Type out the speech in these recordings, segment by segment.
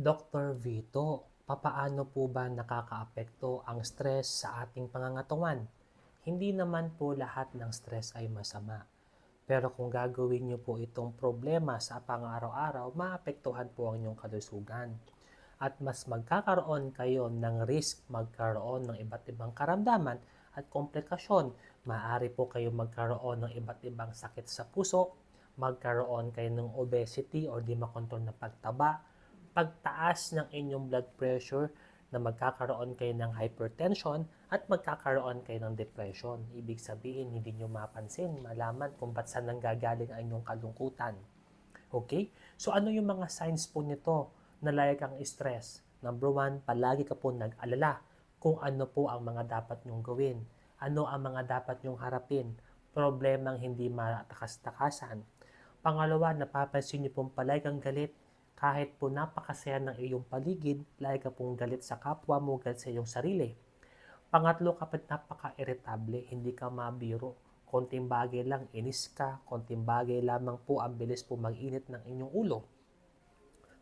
Dr. Vito, papaano po ba nakakaapekto ang stress sa ating pangangatawan? Hindi naman po lahat ng stress ay masama. Pero kung gagawin niyo po itong problema sa pang-araw-araw, maapektuhan po ang inyong kalusugan. At mas magkakaroon kayo ng risk magkaroon ng iba't ibang karamdaman at komplikasyon. Maaari po kayo magkaroon ng iba't ibang sakit sa puso, magkaroon kayo ng obesity or di makontrol na pagtaba, pagtaas ng inyong blood pressure na magkakaroon kayo ng hypertension at magkakaroon kayo ng depression. Ibig sabihin, hindi nyo mapansin, malaman kung ba't saan nanggagaling ang inyong kalungkutan. Okay? So ano yung mga signs po nito na lagi kang stress? Number one, palagi ka po nag-alala kung ano po ang mga dapat nyong gawin. Ano ang mga dapat nyong harapin. Problemang hindi matakas-takasan. Pangalawa, napapansin niyo pong palagi kang galit kahit po napakasaya ng iyong paligid, lagi ka pong galit sa kapwa mo, galit sa iyong sarili. Pangatlo, kapag napaka-irritable, hindi ka mabiro. Konting bagay lang, inis ka. Konting bagay lamang po, ang bilis po mag-init ng inyong ulo.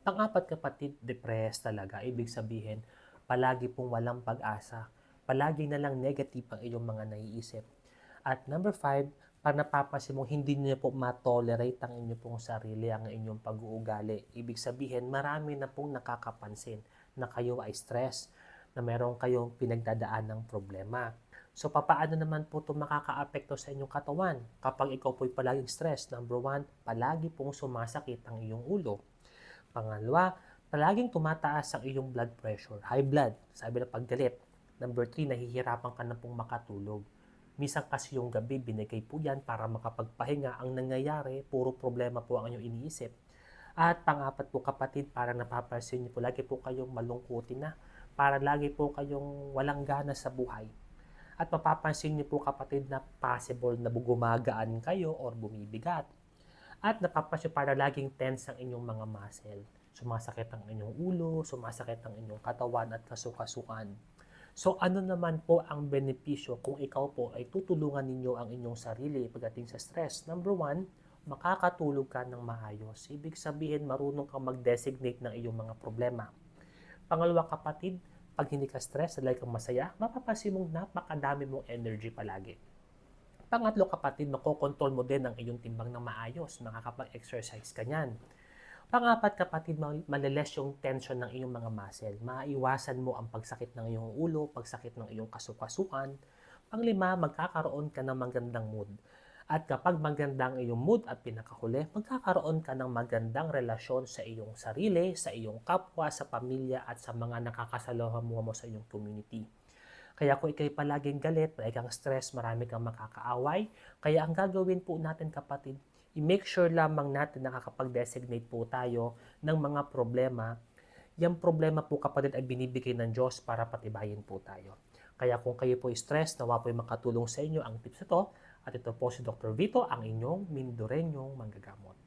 Pang-apat kapatid, depressed talaga. Ibig sabihin, palagi pong walang pag-asa. Palagi na lang negative ang iyong mga naiisip. At number five, pag napapansin mo, hindi niyo po ma-tolerate ang inyong pong sarili, ang inyong pag-uugali. Ibig sabihin, marami na pong nakakapansin na kayo ay stress, na meron kayong pinagdadaan ng problema. So, papaano naman po ito makakaapekto sa inyong katawan kapag ikaw po'y palaging stress? Number one, palagi pong sumasakit ang iyong ulo. Pangalawa, palaging tumataas ang iyong blood pressure, high blood, sabi na paggalit. Number three, nahihirapan ka na pong makatulog. Minsan kasi yung gabi, binigay po yan para makapagpahinga. Ang nangyayari, puro problema po ang inyong iniisip. At pangapat po kapatid, para napapansin niyo po, lagi po kayong malungkutin na. Para lagi po kayong walang gana sa buhay. At mapapansin niyo po kapatid na possible na gumagaan kayo or bumibigat. At napapansin para laging tense ang inyong mga muscle. Sumasakit ang inyong ulo, sumasakit ang inyong katawan at kasukasukan. So ano naman po ang benepisyo kung ikaw po ay tutulungan ninyo ang inyong sarili pagdating sa stress? Number one, makakatulog ka ng maayos. Ibig sabihin, marunong kang mag-designate ng iyong mga problema. Pangalawa kapatid, pag hindi ka stress, lagi kang masaya, mapapansin mong napakadami mong energy palagi. Pangatlo kapatid, makokontrol mo din ang iyong timbang ng maayos. Makakapag-exercise ka niyan. Pangapat kapatid, maliles yung tension ng iyong mga muscle. Maiwasan mo ang pagsakit ng iyong ulo, pagsakit ng iyong kasukasukan. Panglima, magkakaroon ka ng magandang mood. At kapag magandang iyong mood at pinakahuli, magkakaroon ka ng magandang relasyon sa iyong sarili, sa iyong kapwa, sa pamilya at sa mga nakakasalahan mo mo sa iyong community. Kaya kung ikay palaging galit, palagi kang stress, marami kang makakaaway. Kaya ang gagawin po natin kapatid, i-make sure lamang natin nakakapag-designate po tayo ng mga problema. Yung problema po kapatid ay binibigay ng Diyos para patibayin po tayo. Kaya kung kayo po stress, nawa po makatulong sa inyo ang tips ito. At ito po si Dr. Vito, ang inyong Mindorenyong manggagamot.